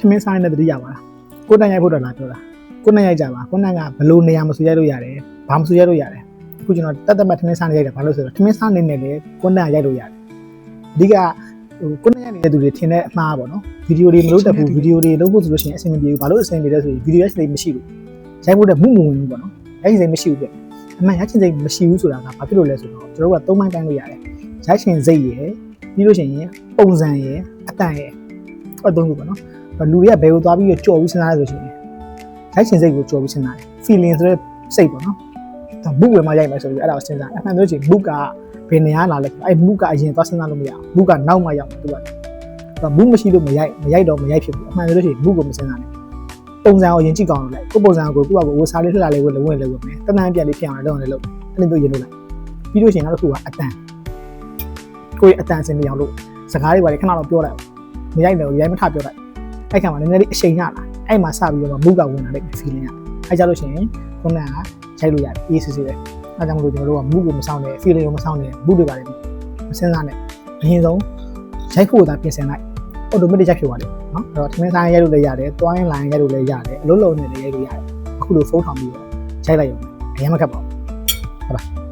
ထမင်းစားနေတဲ့တတိယပါလားကိုတန်ရိုက်ဖို့တော့လာပြောတာကိုတန်ရိုက်ကြပါကိုတန်ကဘလို့နေရာမဆူရိုက်လို့ရတယ်ဘာမဆူရိုက်လို့ရတယ်အခုကျွန်တော်တက်တက်မှတ်ထမင်းစားနေရိုက်တာဘာလို့ဆိုတော့ထမင်းစားနေနေလေကိုတန်ရိုက်လို့ရတယ်အဓိကဟိုကိုတန်ရိုက်နေတဲ့သူတွေထင်တဲ့အမှားပေါ့နော်ဗီဒီယိုတွေမလုပ်တတ်ဘူးဗီဒီယိုတွေလုပ်ဖို့ဆိုလို့ရှိရင်အဆင်မပြေဘူးဘာလို့အဆင်ပြေလဲဆိုရင်ဗီဒီယိုရိုက်စိတ်မရှိဘူးရိုက်ဖို့တဲ့မှုမဝင်ဘူးပေါ့နော်ရိုက်စိတ်မရှိဘူးပြအမှန်ရိုက်ချင်စိတ်မရှိဘူးဆိုတာကဘာဖြစ်လို့လဲဆိုတော့ကျွန်တော်တို့ကသုံးပိုင်းတိုင်းလို့ရတယ်ရိုက်ချင်စိတ်ရယ်ပြီးလို့ရှိရင်ပုံစံရယ်အတန်ရယ်အဲ့သုံးခုပေါ့နော် လူတွေကဘယ်ကိုသွားပြီးကြော်ပြီးစဉ်းစားလဲဆိုရှင်ရိုက်ချင်စိတ်ကိုကြော်ပြီးစဉ်းစားတယ် feeling ဆိုတဲ့စိတ်ပေါ့နော်ဒါ book ဝယ်မှရိုက်မယ်ဆိုပြီးအဲ့ဒါကိုစဉ်းစားအမှန်ဆိုချင် book ကဘယ်နေရာလာလဲအဲ့ book ကအရင်သွားစဉ်းစားလို့မရဘူး book ကနောက်မှရောက်မှာသူကဒါ book မရှိလို့မရိုက်မရိုက်တော့မရိုက်ဖြစ်ဘူးအမှန်ဆိုချင် book ကိုမစဉ်းစားနဲ့ပုံစံကိုအရင်ကြည့်ကောင်းလို့လိုက်ကိုပုံစံကိုကိုကကိုဝစားလေးလှလှလေးကိုလည်းဝင်လည်းဝင်မယ်တန်းတန်းပြက်လေးဖြစ်အောင်လည်းလုပ်အောင်လည်းလုပ်အဲ့လိုမျိုးရင်လို့လိုက်ပြီးလို့ရှိရင်နောက်တစ်ခုကအတန်ကိုယ့်ရဲ့အတန်စင်နေအောင်လို့စကားတွေပါလေခဏတော့ပြောလိုက်မရိုက်တော့ရိုက်မထပြောလိုက် အဲ့ခါမှာနည်းနည်းလေးအချိန်ရလာအဲ့မှာစပြီးတော့မူကဝင်လာတဲ့ feeling อ่ะအဲ့ကြလို့ရှိရင်ခုနကရိုက်လို့ရတယ်အေးစစ်စစ်ပဲအဲ့ကြောင့်မလို့ကျွန်တော်တို့ကမူကိုမဆောင်နဲ့ feeling ကိုမဆောင်နဲ့ဘူးတွေပါတယ်မစင်းစားနဲ့အရင်ဆုံးရိုက်ဖို့သာပြင်ဆင်လိုက် automatic ရိုက်ဖြစ်သွားတယ်နော်အဲ့တော့ထမင်းဆိုင်ရိုက်လို့လည်းရတယ်တွိုင်း line ရိုက်လို့လည်းရတယ်အလုံးလုံးနဲ့လည်းရိုက်လို့ရတယ်အခုလိုဖုန်းထောင်ပြီးတော့ရိုက်လိုက်ရုံအရင်မခက်ပါဘူးဟုတ်ပါ